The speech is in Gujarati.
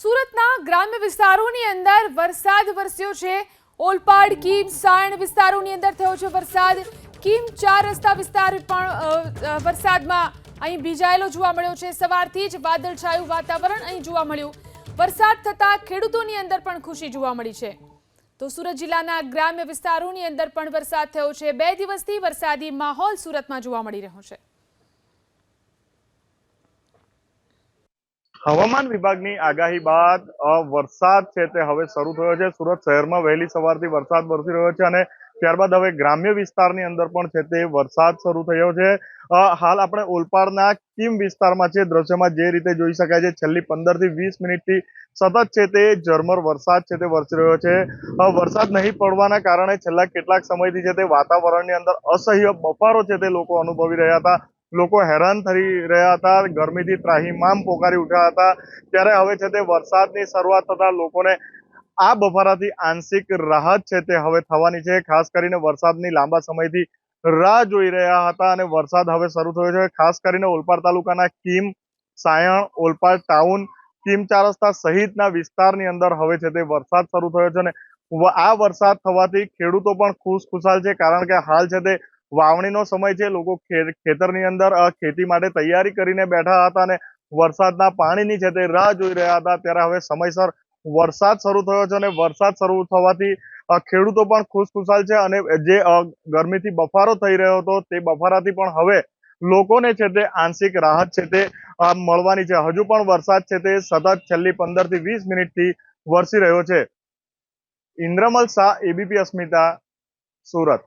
સુરતના ગ્રામ્ય વિસ્તારોની અંદર વરસાદ વરસ્યો છે. ઓલપાડ, કીમ, સાયણ વિસ્તારોની અંદર થયો છે વરસાદ. કીમ ચાર રસ્તા વિસ્તાર પણ વરસાદમાં અહીં ભીજાયેલો જોવા મળ્યો છે. સવારથી જ વાદળછાયું વાતાવરણ અહીં જોવા મળ્યું. વરસાદ થતાં ખેડૂતોની અંદર પણ ખુશી જોવા મળી છે. તો સુરત જિલ્લાના ગ્રામ્ય વિસ્તારોની અંદર પણ વરસાદ થયો છે. બે દિવસથી વરસાદી માહોલ સુરતમાં જોવા મળી રહ્યો છે. હવામાન વિભાગની આગાહી બાદ વરસાદ છે તે હવે શરૂ થયો છે. સુરત શહેરમાં વહેલી સવારથી વરસાદ વરસી રહ્યો છે અને ત્યારબાદ હવે ગ્રામ્ય વિસ્તારની અંદર પણ છે તે વરસાદ શરૂ થયો છે. હાલ આપણે ઓલપાડના કિમ વિસ્તારમાં છે દ્રશ્યમાં જે રીતે જોઈ શકાય છે, છેલ્લી પંદરથી વીસ મિનિટથી સતત છે તે ઝરમર વરસાદ છે તે વરસી રહ્યો છે. વરસાદ નહીં પડવાના કારણે છેલ્લા કેટલાક સમયથી છે તે વાતાવરણની અંદર અસહ્ય બફારો છે તે લોકો અનુભવી રહ્યા હતા. લોકો હેરાન થઈ રહ્યા હતા, ગરમીથી ત્રાહીમામ પોકારી ઉઠ્યા હતા. ત્યારે હવે છે તે વરસાદની શરૂઆત થતા લોકોને આ બફારાથી આંશિક રાહત છે તે હવે થવાની છે. ખાસ કરીને વરસાદની લાંબા સમયથી રાહ જોઈ રહ્યા હતા અને વરસાદ હવે શરૂ થયો છે. ખાસ કરીને ઓલપાડ તાલુકાના કીમ, સાયણ, ઓલપાડ ટાઉન, કીમ ચાર રસ્તા સહિતના વિસ્તારની અંદર હવે છે તે વરસાદ શરૂ થયો છે અને આ વરસાદ થવાથી ખેડૂતો પણ ખુશ ખુશાલ છે. કારણ કે હાલ છે તે વાવણીનો સમય છે. લોકો ખેતરની અંદર ખેતી માટે તૈયારી કરીને બેઠા હતા અને વરસાદના પાણીની છે તે રાહ જોઈ રહ્યા હતા, ત્યારે હવે સમયસર વરસાદ શરૂ થયો છે અને વરસાદ શરૂ થવાથી ખેડૂતો પણ ખુશખુશાલ છે અને જે ગરમીથી બફારો થઈ રહ્યો હતો તે બફારાથી પણ હવે લોકોને છે તે આંશિક રાહત છે તે મળવાની છે. હજુ પણ વરસાદ છે તે સતત છેલ્લી પંદરથી વીસ મિનિટથી વરસી રહ્યો છે. ઇન્દ્રમલ શાહ, એબીપી અસ્મિતા, સુરત.